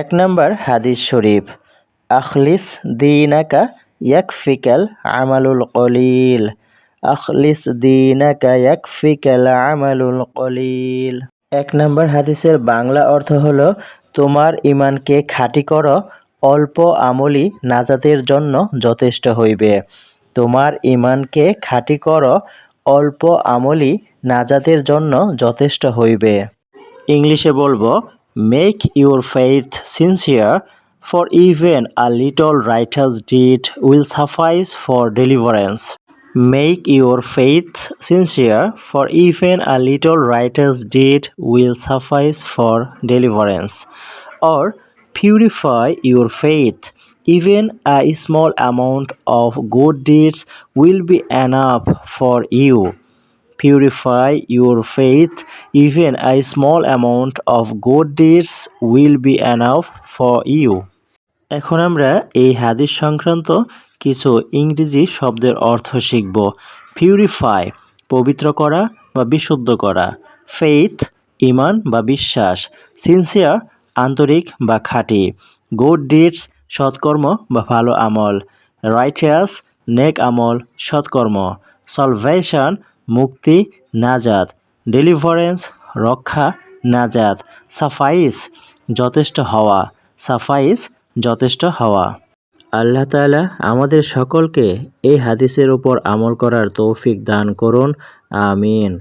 এক নম্বর হাদিস শরীফ, আখলিস দিনাকা ইয়াকফিকাল আমালুল কলিল। আখলিস দিনাকা ইয়াকফিকাল আমালুল কলিল। এক নম্বর হাদিসের বাংলা অর্থ হলো, তোমার ইমানকে খাঁটি করো, অল্প আমলি নাজাতের জন্য যথেষ্ট হইবে। তোমার ইমানকে খাঁটি করো, অল্প আমলি নাজাতের জন্য যথেষ্ট হইবে। ইংলিশে বলব Make your faith sincere, for even a little righteous deed will suffice for deliverance. Make your faith sincere, for even a little righteous deed will suffice for deliverance. Or purify your faith, even a small amount of good deeds will be enough for you. Purify your faith, even a small amount of good deeds will be enough for you. এখন আমরা এই হাদিস সংক্রান্ত কিছু ইংরেজি শব্দের অর্থ শিখব। পিউরিফাই পবিত্র করা বা বিশুদ্ধ করা। ফেইথ ইমান বা বিশ্বাস। সিনসিয়ার আন্তরিক বা খাঁটি। গুড ডিডস সৎকর্ম বা ভালো আমল। রাইটিয়াস নেক আমল, সৎকর্ম। সলভেশন মুক্তি, নাজাত। ডেলিভারেন্স, রক্ষা নাজাদ সাফাইস, যথেষ্ট হওয়া, সাফাইস, যথেষ্ট হওয়া। আল্লাহ তালা আমাদের সকলকে এই হাদিসের উপর আমল করার তৌফিক দান করুন, আমিন।